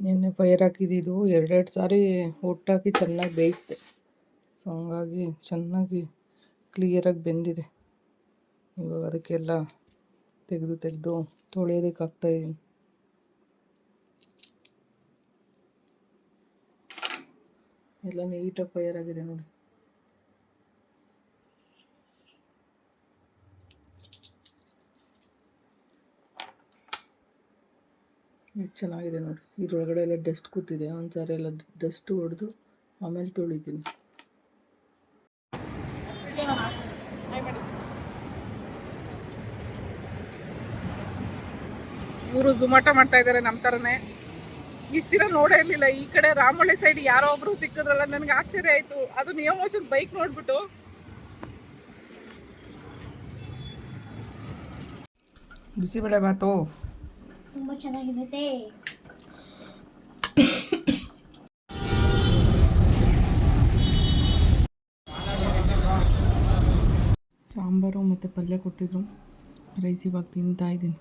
ನಿನ್ನೆ ಫೈರ್ ಹಾಕಿದ್ದು, ಎರಡೆರಡು ಸಾರಿ ಒಟ್ಟಾಕಿ ಚೆನ್ನಾಗಿ ಬೇಯಿಸಿದೆ. ಸೊ ಹಂಗಾಗಿ ಚೆನ್ನಾಗಿ ಕ್ಲಿಯರಾಗಿ ಬೆಂದಿದೆ. ಇವಾಗ ಅದಕ್ಕೆಲ್ಲ ತೆಗೆದು ತೆಗೆದು ತೊಳೆಯೋದಕ್ಕೆ ಹಾಕ್ತಾಯಿದ್ದೀನಿ ಎಲ್ಲ ನೀಟಾಗಿ ಫೈರ್ ಆಗಿದೆ ನೋಡಿ. ಎಷ್ಟು ಚೆನ್ನಾಗಿದೆ ನೋಡಿ. ಇದ್ರೊಳಗಡೆ ಎಲ್ಲ ಡಸ್ಟ್ ಕೂತಿದೆ. ಒಂದ್ಸಾರಿ ಎಲ್ಲ ಡಸ್ಟ್ ಹೊಡೆದು ಆಮೇಲೆ ತೊಳಿತೀನಿ. ಇವರು ಝುಮಾಟೋ ಮಾಡ್ತಾ ಇದ್ದಾರೆ ನಮ್ಮ ಥರನೇ ಇಷ್ಟು ದಿನ ನೋಡೇ ಇರಲಿಲ್ಲ. ಈ ಕಡೆ ರಾಮಳ್ಳಿ ಸೈಡ್ ಯಾರೋ ಒಬ್ರು ಸಿಕ್ಕಿದ್ರಲ್ಲ, ನನಗೆ ಆಶ್ಚರ್ಯ ಆಯಿತು. ಅದು ನಿಯೋ ಮೋಷನ್ ಬೈಕ್ ನೋಡ್ಬಿಟ್ಟು. ಬಿಸಿಬೇಳೆ ಬಾತು. ತುಂಬ ಚೆನ್ನಾಗಿದೆ ಸಾಂಬಾರು ಮತ್ತು ಪಲ್ಯ ಕೊಟ್ಟಿದ್ರು. ರೈಸ್ ಇವಾಗ ತಿಂತಾ ಇದ್ದೀನಿ.